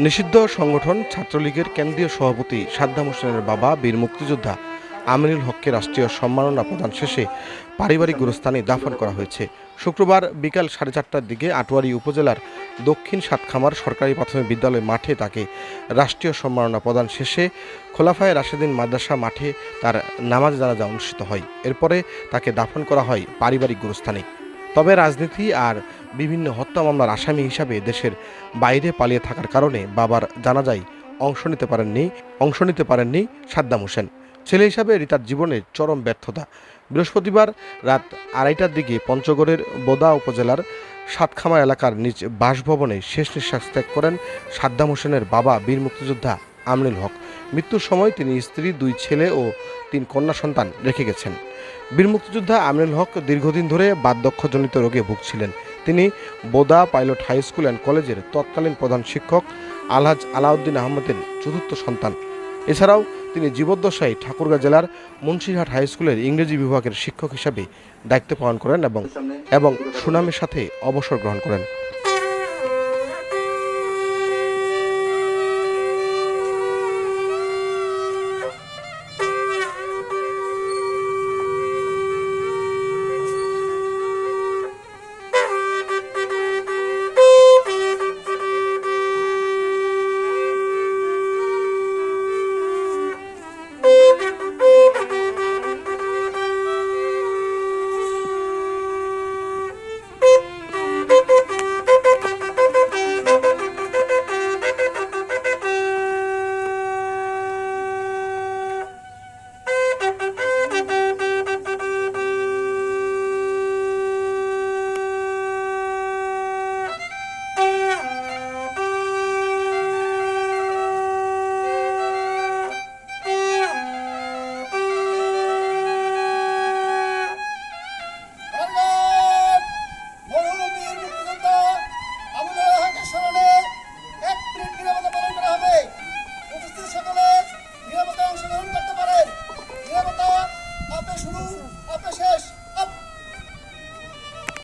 নিষিদ্ধ সংগঠন ছাত্রলীগের কেন্দ্রীয় সভাপতি সাদ্দাম হোসেনের বাবা বীর মুক্তিযোদ্ধা আমিনুল হককে রাষ্ট্রীয় সম্মাননা প্রদান শেষে পারিবারিক গুরুস্থানে দাফন করা হয়েছে। শুক্রবার বিকাল সাড়ে চারটার দিকে আটোয়ারি উপজেলার দক্ষিণ সাতখামার সরকারি প্রাথমিক বিদ্যালয় মাঠে তাকে রাষ্ট্রীয় সম্মাননা প্রদান শেষে খোলাফায় রাশেদিন মাদ্রাসা মাঠে তার নামাজ জানাজা অনুষ্ঠিত হয়। এরপরে তাকে দাফন করা হয় পারিবারিক গুরুস্থানে। তবে রাজনীতি আর বিভিন্ন হত্যা মামলার আসামি হিসাবে দেশের বাইরে পালিয়ে থাকার কারণে বাবার জানাজায় অংশ নিতে পারেননি, অংশ নিতে পারেননি সাদ্দাম হোসেন। ছেলে হিসাবে রিতার জীবনের চরম ব্যর্থতা। বৃহস্পতিবার রাত আড়াইটার দিকে পঞ্চগড়ের বোদা উপজেলার সাতখামা এলাকার নিজ বাসভবনে শেষ নিঃশ্বাস ত্যাগ করেন সাদ্দাম হোসেনের বাবা বীর মুক্তিযোদ্ধা আমনুল হক। মৃত্যুর সময় তিনি স্ত্রী, দুই ছেলে ও তিন কন্যা সন্তান রেখে গেছেন। বীর মুক্তিযোদ্ধা আমিনুল হক দীর্ঘদিন ধরে বার্ধক্যজনিত রোগে ভুগছিলেন। তিনি Boda pilot high school and কলেজের তৎকালীন প্রধান শিক্ষক আলহাজ আলাউদ্দিন আহমদের চতুর্থ সন্তান। এছাড়াও তিনি জীবদ্দশায় ঠাকুরগাঁ জেলার মুন্সিরহাট হাই স্কুলের ইংরেজি বিভাগের শিক্ষক হিসাবে দায়িত্ব পালন করেন এবং এবং সুনামের সাথে অবসর গ্রহণ করেন। Ateş!